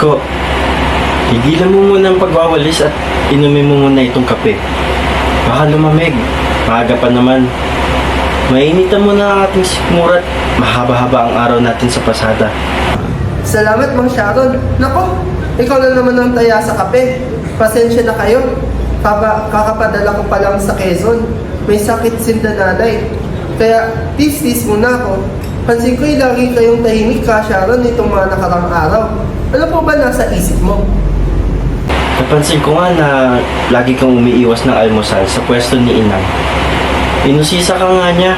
Isko, tigilan mo muna ang pagwawalis at inumin mo muna itong kape. Baka lumamig. Maaga pa naman. Mainitan mo na ang ating sikmura mahaba-haba ang araw natin sa pasada. Salamat, Mang Sharon. Nako, ikaw na naman ang taya sa kape. Pasensya na kayo. Kaka kakapadala ko pa lang sa Quezon. May sakit si nanay. Kaya, tis-tis mo na ako. Pansin ko'y lagi kayong tahimik ka, Sharon, itong mga nakarang araw. Ano po ba nasa isip mo? Napansin ko nga na lagi kang umiiwas ng almusal sa pwesto ni Inang. Inusisa ka nga niya.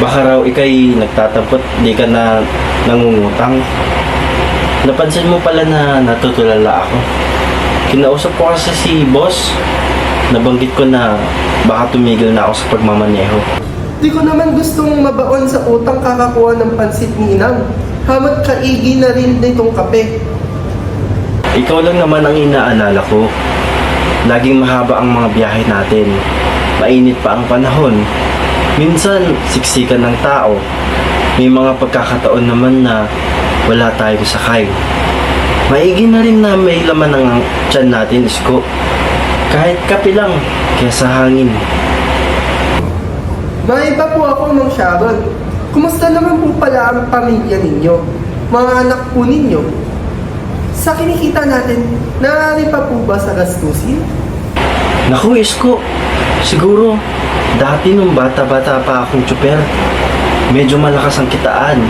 Baka raw ikay nagtatampot, di ka na nangungutang. Napansin mo pala na natutulala ako. Kinausap ko kasi si boss. Nabanggit ko na baka tumigil na ako sa pagmamaneho. Di ko naman gustong mabaon sa utang kakakuha ng pansit ni Inang. Hamat kaigi na rin nitong kape. Ikaw lang naman ang inaalala ko. Laging mahaba ang mga biyahe natin. Mainit pa ang panahon. Minsan, siksikan ng tao. May mga pagkakataon naman na wala tayong sakay. Maigi na rin na may laman ng tiyan natin, Isko. Kahit kape lang, kesa hangin. May iba po ako, Mang Sharon. Kumusta naman po pala ang pamilya ninyo? Mga anak po ninyo? Sa kinikita natin, naaaring pa po ba sa gastusin? Naku, Isko. Siguro, dati nung bata-bata pa akong tsuper, medyo malakas ang kitaan.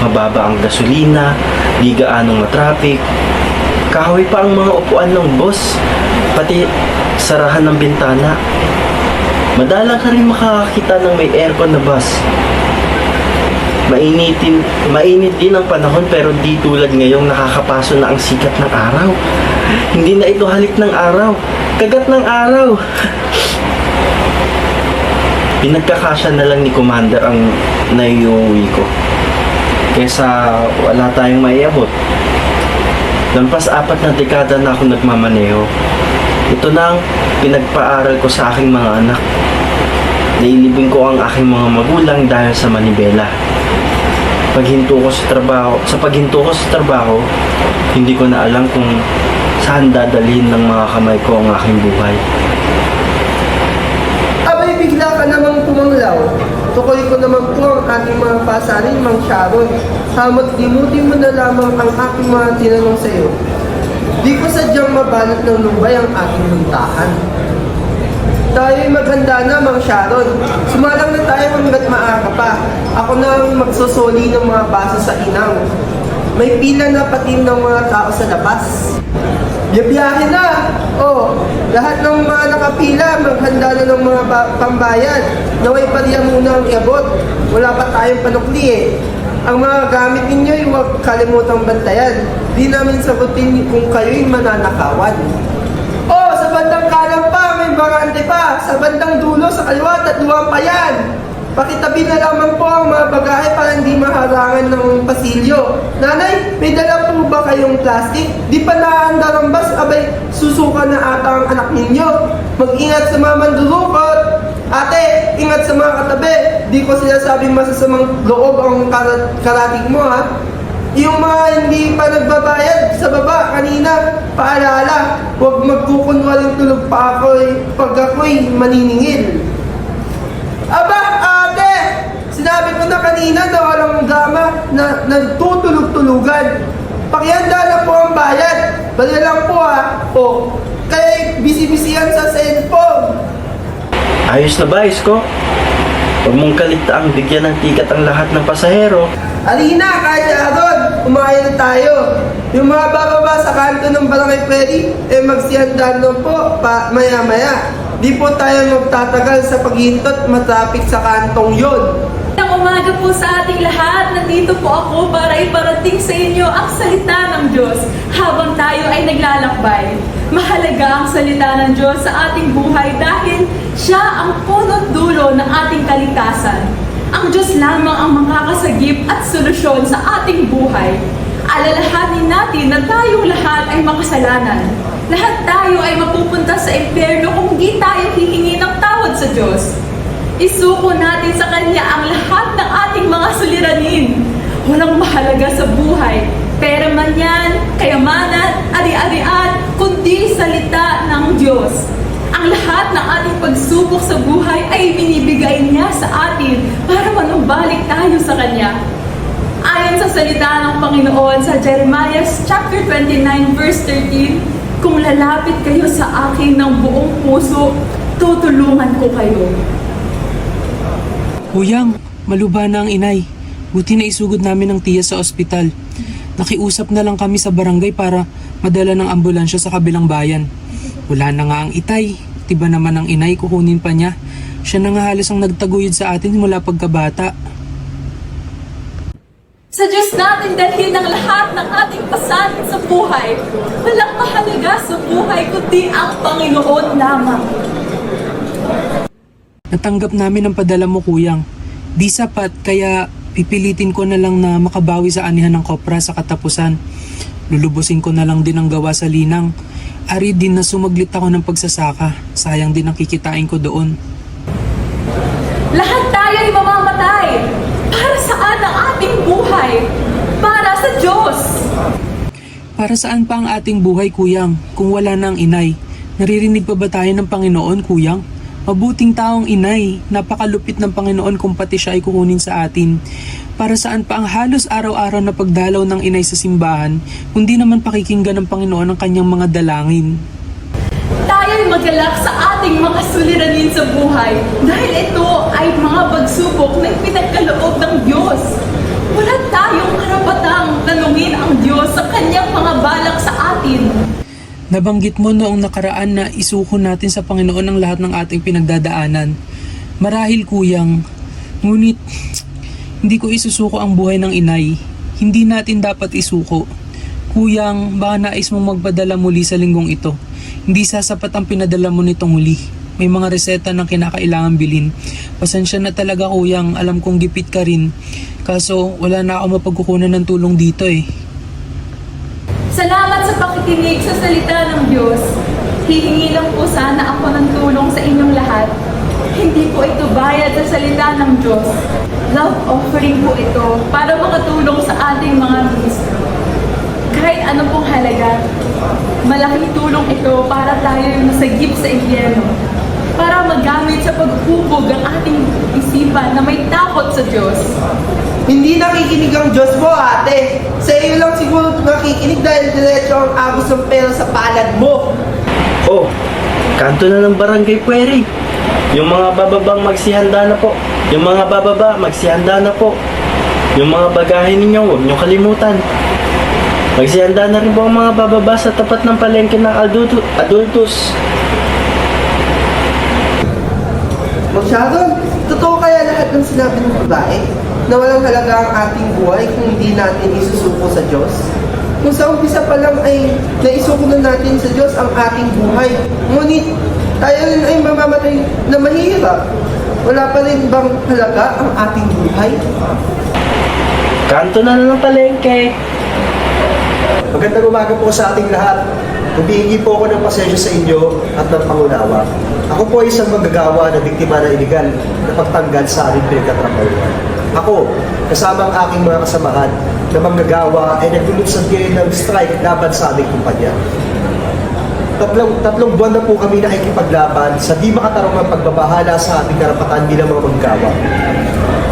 Mababa ang gasolina, di gaanong matraffic. Kahoy pa ang mga upuan ng boss, pati sarahan ng bintana. Madalang ka rin makakakita ng may aircon na bus. Mainitin, mainit din ang panahon pero di tulad ngayong nakakapaso na ang sikat ng araw. Hindi na ito halik ng araw, kagat ng araw. Pinagkakasya na lang ni Commander ang naiuwi ko. Kesa wala tayong maiabot. Lampas apat na dekada na ako nagmamaneho. Ito na ang pinagpaaral ko sa aking mga anak. Nailibing ko ang aking mga magulang dahil sa manibela. Paghinto ko sa trabaho, sa paghinto ko sa trabaho, hindi ko na alam kung saan dadalhin ng mga kamay ko ang aking buhay. Abay, bigla ka namang tumanglaw. Tukoy ko naman po ang ating mga pasanin, Mang Sharon. Hamot limutin mo na lamang ang aking mga tinanong sa iyo. Di ko sadyang mabalot ng lumbay ang ating muntahan. Tayo'y maghanda na, Mang Sharon. Sumalang na tayo hanggat maaga pa. Ako na ang magsusoli ng mga baso sa inang. May pila na pati ng mga tao sa labas. Biyabiyahe na! Oh, lahat ng mga nakapila, maghanda na ng mga ba- pambayad. Naway pariya muna ang iabot. Wala pa tayong panukli eh. Ang mga gamit ninyo ay huwag kalimutang bantayan. Di namin sagutin kung kayo'y mananakawan. Oh, sa bandang kanan pa, may barante pa. Sa bandang dulo, sa kaliwa, tatluhan pa yan. Pakitabi na lamang po ang mga bagahe para hindi maharangan ng pasilyo. Nanay, may dala po ba kayong plastic? Di pa naandar ang bus, abay, susuka na ata ang anak ninyo. Mag-ingat sa mga mandurukot. Ate, ingat sa mga katabi. Di ko sila sabing masasamang loob ang kar- karating mo ha. Yung mga hindi pa nagbabayad sa baba kanina, paalala, huwag magkukunwaling tulog pa ako eh, pag ako'y maniningil. Aba, ate! Sinabi ko na kanina na walang drama na nagtutulog-tulugan. Pakihanda na po ang bayad. Bali lang po ha. O, kaya busy-busy yan sa cellphone. Ayos na ba, Isko? Huwag mong kaligtaang bigyan ng tikat ang lahat ng pasahero. Alina, kaya Umayan na tayo. Yung mga bababa sa kanto ng Barangay Pwede, eh magsihandaan lang po pa maya-maya. Di po tayo magtatagal sa paghintot matraffic sa kantong yon. Ang umaga po sa ating lahat, nandito po ako para iparating sa inyo ang salita ng Diyos habang tayo ay naglalakbay. Mahalaga ang salita ng Diyos sa ating buhay dahil siya ang punot dulo ng ating kaligtasan. Ang Diyos lamang ang makakasagip at solusyon sa ating buhay. Alalahanin natin na tayong lahat ay makasalanan. Lahat tayo ay mapupunta sa impyerno kung di tayo hihingi ng tawad sa Diyos. Isuko natin sa Kanya ang lahat ng ating mga suliranin. Walang mahalaga sa buhay Pera man yan, kayamanan, ari-arian, kundi salita ng Diyos. Ang lahat ng ating pagsubok sa buhay ay binibigay niya sa atin para manumbalik tayo sa Kanya. Ayon sa salita ng Panginoon sa Jeremiah chapter 29 verse 13, Kung lalapit kayo sa akin ng buong puso, tutulungan ko kayo. Kuyang, maluba na ang inay. Buti na isugod namin ang tiya sa ospital. Nakiusap na lang kami sa barangay para madala ng ambulansya sa kabilang bayan. Wala na nga ang itay. Tiba naman ang inay, kukunin pa niya. Siya na nga halos ang nagtaguyod sa atin mula pagkabata. Sa Diyos natin dalhin ang lahat ng ating pasanin sa buhay. Walang mahalaga sa buhay kundi ang Panginoon lamang. Natanggap namin ang padala mo, Kuyang. Di sapat, kaya pipilitin ko na lang na makabawi sa anihan ng kopra sa katapusan. Lulubusin ko na lang din ang gawa sa linang. Ari din na sumaglit ako ng pagsasaka. Sayang din ang kikitain ko doon. Lahat tayo ay mamamatay. Para saan ang ating buhay? Para sa Diyos. Para saan pa ang ating buhay, Kuyang, kung wala na ang inay? Naririnig pa ba tayo ng Panginoon, Kuyang? Mabuting taong inay, napakalupit ng Panginoon kung pati siya ay kukunin sa atin. Para saan pa ang halos araw-araw na pagdalaw ng inay sa simbahan, kundi naman pakikinggan ng Panginoon ang kanyang mga dalangin. Tayo'y magalak sa ating mga suliranin sa buhay dahil ito ay mga pagsubok na pinagkaloob ng Diyos. Wala tayong karapatang tanungin ang Diyos sa kanyang mga balak sa atin. Nabanggit mo noong nakaraan na isuko natin sa Panginoon ang lahat ng ating pinagdadaanan. Marahil kuyang, ngunit hindi ko isusuko ang buhay ng inay. Hindi natin dapat isuko. Kuyang, baka nais mong magpadala muli sa linggong ito. Hindi sasapat ang pinadala mo nitong huli. May mga reseta na kinakailangan bilhin. Pasensya na talaga kuyang, alam kong gipit ka rin. Kaso wala na ako mapagkukunan ng tulong dito eh. Salamat sa pakikinig sa salita ng Diyos. Hihingi lang po sana ako ng tulong sa inyong lahat. Hindi po ito bayad sa salita ng Diyos. Love offering po ito para makatulong sa ating mga ministro. Kahit ano pong halaga, malaking tulong ito para tayo yung nasagip sa impyerno. Para magamit sa paghubog ang ating isipan na may takot sa Diyos. Hindi nakikinig ang Diyos mo, ate. Sa iyo lang siguro nakikinig dahil diretso ang agos ng pera sa palad mo. Oh, kanto na ng barangay Pueri. Yung mga bababang magsihanda na po. Yung mga bababa, magsihanda na po. Yung mga bagahe ninyo, huwag nyo kalimutan. Magsihanda na rin po ang mga bababa sa tapat ng palengke ng adulto- adultos. Masyadon, totoo kaya lahat ng sinabi ng babae na walang halaga ang ating buhay kung hindi natin isusuko sa Diyos? Kung sa umpisa pa lang ay naisuko na natin sa Diyos ang ating buhay, ngunit tayo rin ay mamamatay na mahirap. Wala pa rin bang halaga ang ating buhay? Kanto na lang ng palengke. Magandang umaga po sa ating lahat. Humihingi po ako ng pasensya sa inyo at ng pangunawa. Ako po ay isang manggagawa na biktima ng iligal na pagtanggal sa aming pinagkatrabahuan. Ako, kasama ang aking mga kasamahan na manggagawa ay naglulunsad ngayon ng strike laban sa aming kumpanya. Tatlong, tatlong buwan na po kami nakikipaglaban sa di makatarungang pagbabahala sa aming karapatan bilang mga manggagawa.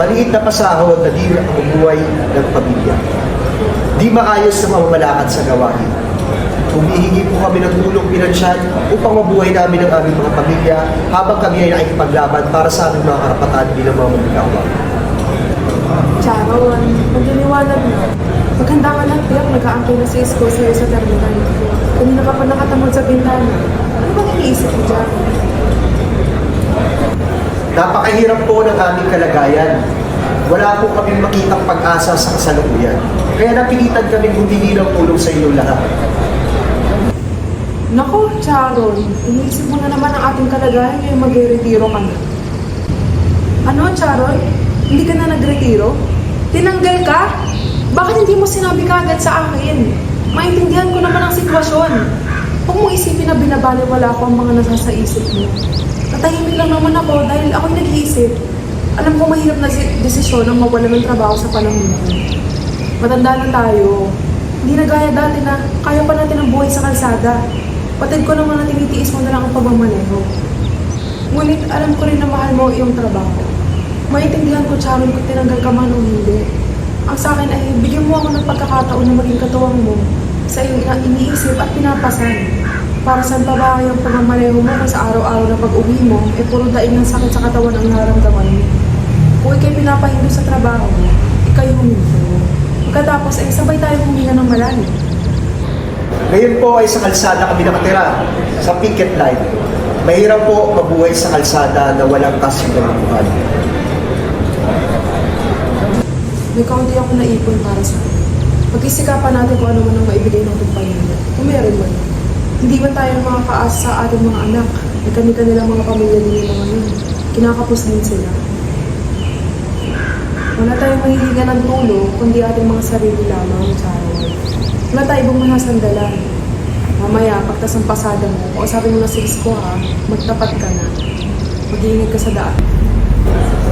Maliit na pasahod na di buhay ng pamilya di maayos na mamamalakad sa gawain. Humihingi po kami ng tulong pinansyal upang mabuhay namin ang aming mga pamilya habang kami ay nakikipaglaban para sa aming mga karapatan bilang mga manggagawa. Charon, magliliwanag na. Maghanda ka ng tiyak, nag-aantay na si Isko sa'yo sa terminal. Kanina ka pa nakatamod sa bintana. Ano bang iniisip mo dyan? Napakahirap po ng aming kalagayan. Wala po kaming makitang pag-asa sa kasalukuyan. Kaya napilitan kaming humingi ng tulong sa inyo lahat. Naku, Charon, iniisip mo na naman ang ating kalagayan ngayon mag-retiro ka na. Ano, Charon? Hindi ka na nagretiro? Tinanggal ka? Bakit hindi mo sinabi kagad sa akin? Maintindihan ko naman ang sitwasyon. Huwag mong isipin na binabaliwala ko ang mga nasa sa isip mo. Natahimik lang naman ako dahil ako'y nag-iisip. Alam ko mahirap na si- desisyon ang mawala ng trabaho sa panahon mo. Matanda na tayo. Hindi na gaya dati na kaya pa natin ang buhay sa kalsada. Patid ko naman na tinitiis mo na lang ang pagmamaneho. Ngunit alam ko rin na mahal mo iyong trabaho. Maintindihan ko, Charon, kung tinanggal ka man o hindi. Ang sa akin ay bigyan mo ako ng pagkakataon na maging katuwang mo sa iyong iniisip at pinapasan. Para saan pa ba yung pagmamaneho mo sa araw-araw na pag-uwi mo, eh puro daig ng sakit sa katawan ang nararamdaman mo. Kung ikay pinapahindo sa trabaho ikay huminto. Pagkatapos ay sabay tayo huminga ng malalim. Ngayon po ay sa kalsada kami nakatira, sa picket line. Mahirap po mabuhay sa kalsada na walang kasundaluhan. May kaunti ako naipon para sa akin. Pag-isikapan natin kung ano man ang maibigay ng kumpanya. Kung meron man. Hindi man tayo makakaasa sa ating mga anak. May kani-kanilang mga pamilya din yung mga yun. Kinakapos din sila. Wala tayong mahihiga ng tulong, kundi ating mga sarili lamang araw. Wala tayo ibang manasandalan. Mamaya, pagtas ng pasada mo, kung sabi mo na sa isko ha, magtapat ka na. Mag-iingat ka sa daan.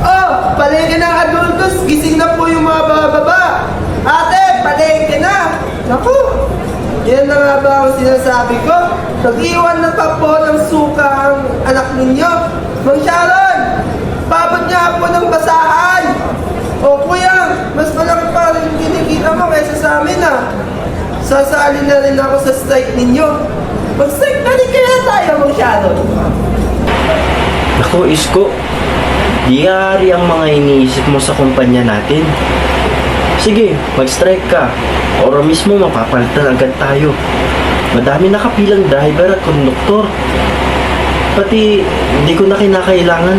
Oh, palengke ng adultos, gising na po yung mga bababa. Ate, palengke na. Naku, yan na nga ba ang sinasabi ko? Nag-iwan na pa po ng suka ang anak ninyo. Mang Sharon, babad niya po ng basahan. O kuya, mas malaki pa rin kinikita mo kaysa sa amin ah. Sasali na rin ako sa strike ninyo. Mag-strike na rin kaya tayo, Mang Sharon. Naku, Isko. Di ari ang mga iniisip mo sa kumpanya natin. Sige, mag-strike ka. Oro mismo mapapalitan agad tayo. Madami nakapilang driver at konduktor. Pati hindi ko na kinakailangan.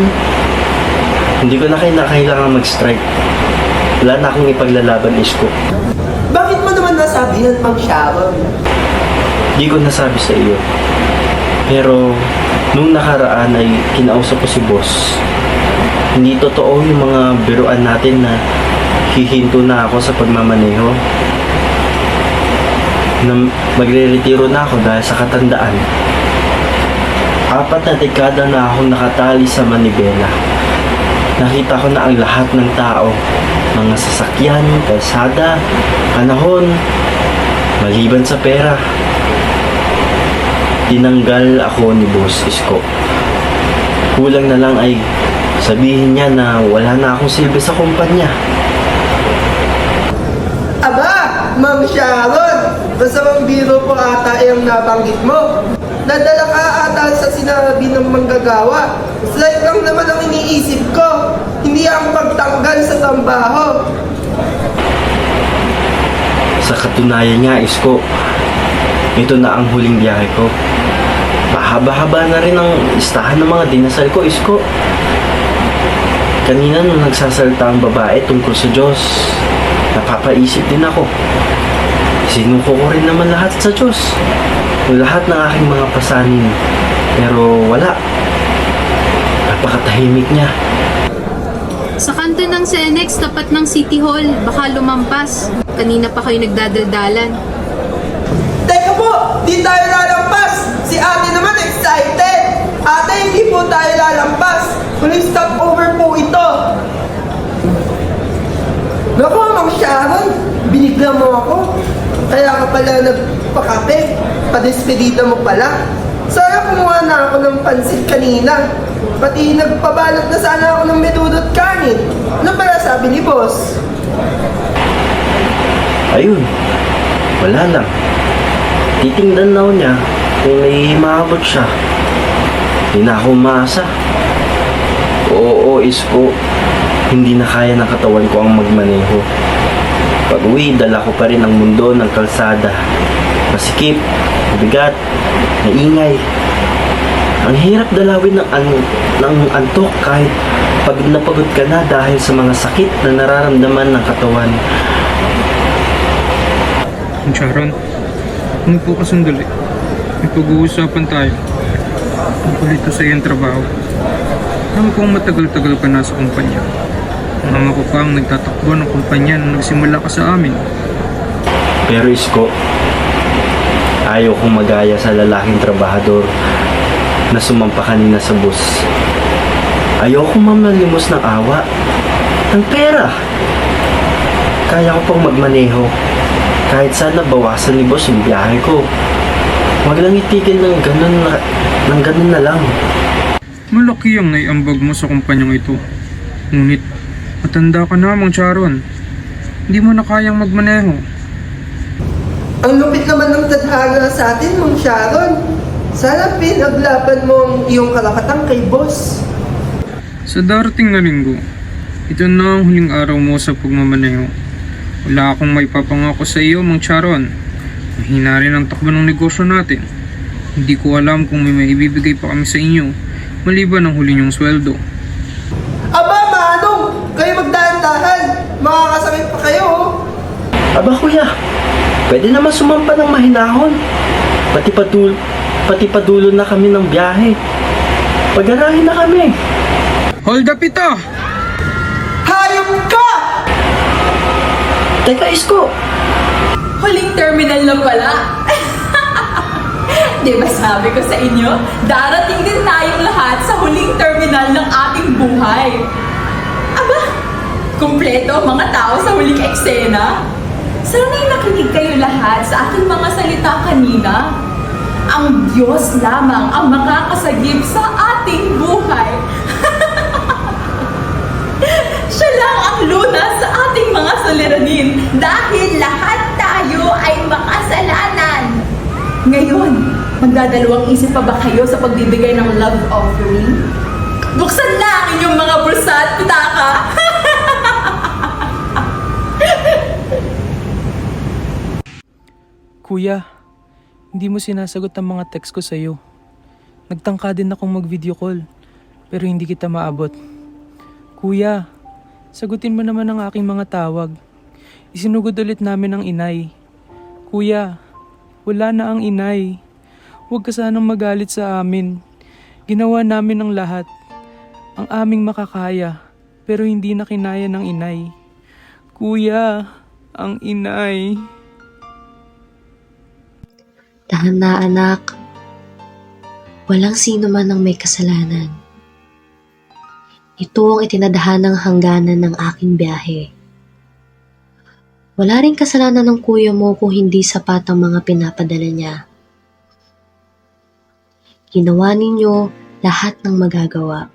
Hindi ko na kinakailangan mag-strike. Wala na akong ipaglalaban, Isko. Bakit mo naman nasabi yan, Mang Sharon? Hindi ko nasabi sa iyo. Pero nung nakaraan ay kinausap ko si boss. Hindi totoo yung mga biruan natin na hihinto na ako sa pagmamaneho. Na magre-retiro na ako dahil sa katandaan. Apat na dekada na akong nakatali sa manibela. Nakita ko na ang lahat ng tao. Mga sasakyan, kalsada, panahon, maliban sa pera. Tinanggal ako ni Boss Isko. Kulang na lang ay sabihin niya na wala na akong silbi sa kumpanya. Aba, Ma'am Sharon, masamang biro po ata yung nabanggit mo. Nadala ka ata sa sinabi ng manggagawa. Slight lang naman ang iniisip ko. Hindi ang pagtanggal sa tambaho. Sa katunayan niya, Isko, ito na ang huling biyahe ko. Mahaba-haba na rin ang listahan ng mga dinasal ko, Isko. Kanina nung nagsasalita ang babae tungkol sa Diyos, napapaisip din ako. Sinuko ko rin naman lahat sa Diyos. Yung lahat ng aking mga pasanin. Pero wala. Napakatahimik niya. Sa kanto ng Senex, tapat ng City Hall, baka lumampas. Kanina pa kayo nagdadaldalan. Teka po, di tayo lalampas. Si ate naman excited. Ate, hindi po tayo lalampas. Huling stopover po ito. Naku, Ma'am Sharon, binigla mo ako. Kaya ka pala nagpakape. Padespedida mo pala. Sana kumuha na ako ng pansit kanina. Pati nagpabalot na sana ako ng medudot kanin. Ano pala sabi ni boss? Ayun. Wala lang. Titingnan na niya kung may maabot siya. Hindi na ako umaasa. Oo, isko. Hindi na kaya ng katawan ko ang magmaneho. Pag uwi, dala ko pa rin ang mundo ng kalsada. Masikip, mabigat, maingay. Ang hirap dalawin ng, an ng antok kahit pagod na pagod ka na dahil sa mga sakit na nararamdaman ng katawan. Ang Sharon, ano po ka sandali? May pag-uusapan tayo. Tungkol ito sa iyong trabaho. Alam kong matagal-tagal ka na sa kumpanya. Ang ama ko pa ang nagtatakbo ng kumpanya nung nagsimula ka sa amin. Pero Isko, ayaw kong magaya sa lalaking trabahador na sumampa kanina sa bus. Ayaw kong mamalimos ng awa, ng pera. Kaya ko pang magmaneho. Kahit sana bawasan ni boss yung biyahe ko. Huwag lang itigil ng ganun na, ng ganun na lang. Malaki ang naiambag mo sa kumpanyang ito. Ngunit, matanda ka na, Mang Charon. Hindi mo na kayang magmaneho. Ang lupit naman ng tadhana sa atin, Mang Sharon. Sana pinaglaban mo ang iyong karapatan kay boss. Sa darating na linggo, ito na ang huling araw mo sa pagmamaneho. Wala akong may papangako sa iyo, Mang Charon. Mahina rin ang takbo ng negosyo natin. Hindi ko alam kung may maibibigay pa kami sa inyo, maliban ang huli niyong sweldo. Aba, manong! Kayo magdahan-dahan! Makakasakit pa kayo, oh. Aba kuya, pwede naman sumampa ng mahinahon. Pati padul pati padulo na kami ng biyahe. Pagarahin na kami. Hold up ito! Hayop ka! Teka, Isko, Huling terminal na pala. Di ba sabi ko sa inyo, darating din tayong lahat sa huling terminal ng ating buhay. Aba, kumpleto mga tao sa huling eksena. Sana'y nakinig kayo lahat sa aking mga salita kanina. Ang Diyos lamang ang makakasagip sa ating buhay. Siya lang ang lunas sa ating mga suliranin dahil lahat tayo ay makasalanan. Ngayon, magdadalawang isip pa ba kayo sa pagbibigay ng love offering? Buksan na ang inyong mga bulsa at pitaka. Kuya, hindi mo sinasagot ang mga text ko sa'yo. Nagtangka din akong mag-video call, pero hindi kita maabot. Kuya, sagutin mo naman ang aking mga tawag. Isinugod ulit namin ang inay. Kuya, wala na ang inay. Huwag ka sanang magalit sa amin. Ginawa namin ang lahat. Ang aming makakaya, pero hindi na kinaya ng inay. Kuya, ang inay. Tahan na anak. Walang sino man ang may kasalanan. Ito ang itinadahanang hangganan ng aking biyahe. Wala rin kasalanan ng kuya mo kung hindi sapat ang mga pinapadala niya. Ginawa ninyo lahat ng magagawa.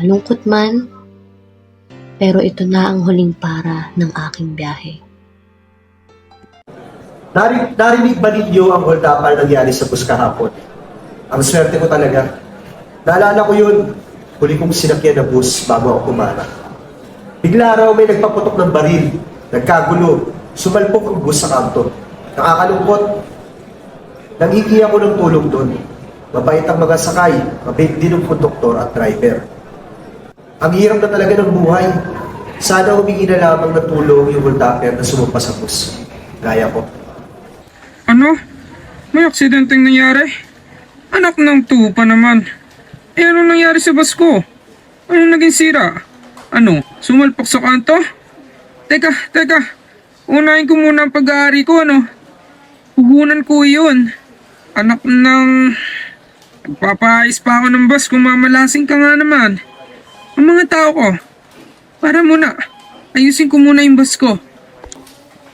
Malungkot man, pero ito na ang huling para ng aking biyahe. Nari, narinig ba ninyo ang hold up na nangyari sa bus kahapon? Ang swerte ko talaga. Naalala ko yun, huli kong sinakyan na bus bago ako kumara. Bigla raw may nagpaputok ng baril, nagkagulo, sumalpok ang bus sa kanto. Nakakalungkot. Nangiki ako ng tulong doon. Mabait ang mga sakay, mabait din ang konduktor at driver. Ang hirap na talaga ng buhay. Sana humingi na lamang ng tulong yung upper na sumumpa sa bus. Gaya ko. Ano? May aksidenteng nangyari? Anak ng tupa naman. Eh ano nangyari sa bus ko? Ano naging sira? Ano? Sumalpak sa kanto? Teka, teka. Unahin ko muna ang pag-aari ko, ano? Puhunan ko yun. Anak ng... Nagpapaayos pa ako ng bus kung mamalasing ka nga naman. Ang mga tao ko. Para muna. Ayusin ko muna yung bus ko.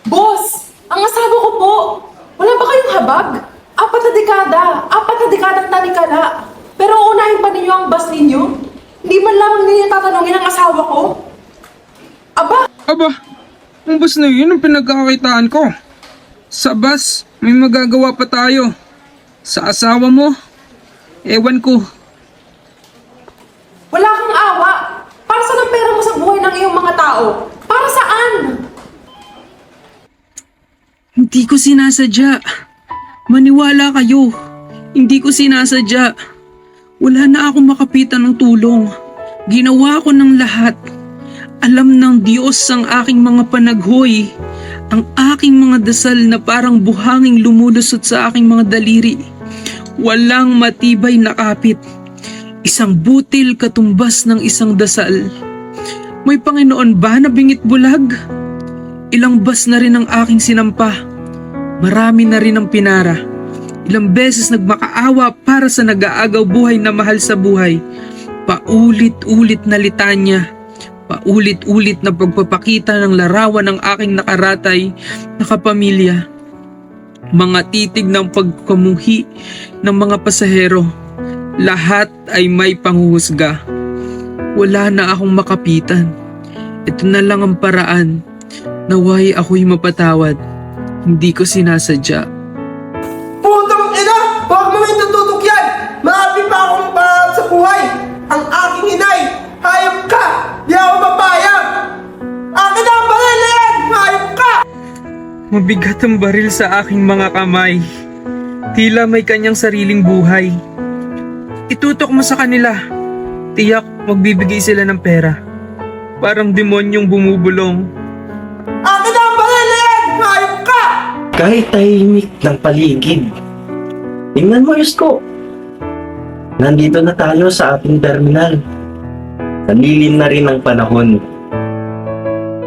Boss! Ang asawa ko po! Wala ba kayong habag? Apat na dekada! Apat na dekadang tanikala! Pero unahin pa ninyo ang bus ninyo? Hindi man lamang ninyo tatanungin ang asawa ko? Aba! Aba, ang bus na yun ang pinagkakakitaan ko. Sa bus, may magagawa pa tayo. Sa asawa mo, ewan ko. Wala kang awa! Para saan ang pera mo sa buhay ng iyong mga tao? Para saan? Hindi ko sinasadya. Maniwala kayo. Hindi ko sinasadya. Wala na akong makapitan ng tulong. Ginawa ko ng lahat. Alam ng Diyos ang aking mga panaghoy. Ang aking mga dasal na parang buhanging lumulusot sa aking mga daliri. Walang matibay na kapit. Isang butil katumbas ng isang dasal. May Panginoon ba na bingit bulag? Ilang bas na rin ang aking sinampa. Marami na rin ang pinara. Ilang beses nagmakaawa para sa nag-aagaw buhay na mahal sa buhay. Paulit-ulit na litanya. Ulit-ulit na pagpapakita ng larawan ng aking nakaratay na kapamilya. Mga titig ng pagkamuhi ng mga pasahero. Lahat ay may panghuhusga. Wala na akong makapitan. Ito na lang ang paraan. Naway ako'y mapatawad. Hindi ko sinasadya. Mabigat ang baril sa aking mga kamay. Tila may kanyang sariling buhay. Itutok mo sa kanila. Tiyak magbibigay sila ng pera. Parang demonyong bumubulong. Akin na ang yan! Hayop ka! Kahit tahimik ng paligid. Tingnan mo, Yusko. Nandito na tayo sa ating terminal. Nalilim na rin ang panahon.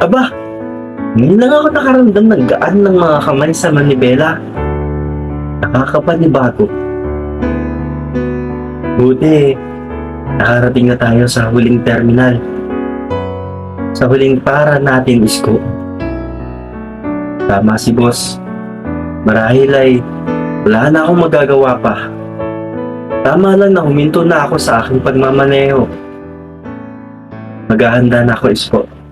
Aba, ngayon lang ako nakaramdam ng gaan ng mga kamay sa manibela. Nakakapanibago. Buti, nakarating na tayo sa huling terminal. Sa huling para natin, Isko. Tama si boss. Marahil ay wala na akong magagawa pa. Tama lang na huminto na ako sa aking pagmamaneho. Maghahanda na ako, Isko.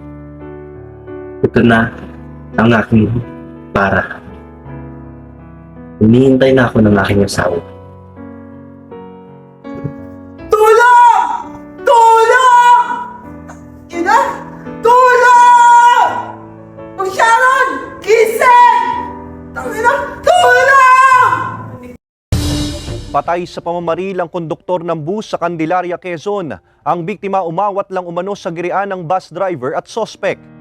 Ito na ang aking para. Hinihintay na ako ng aking asawa. Tulong! Tulong! Ina! Tulong! Mang Sharon! Giselle! Tangina! Tulong! Patay sa pamamaril ang konduktor ng bus sa Candelaria, Quezon. Ang biktima umawat lang umano sa girian ng bus driver at sospek.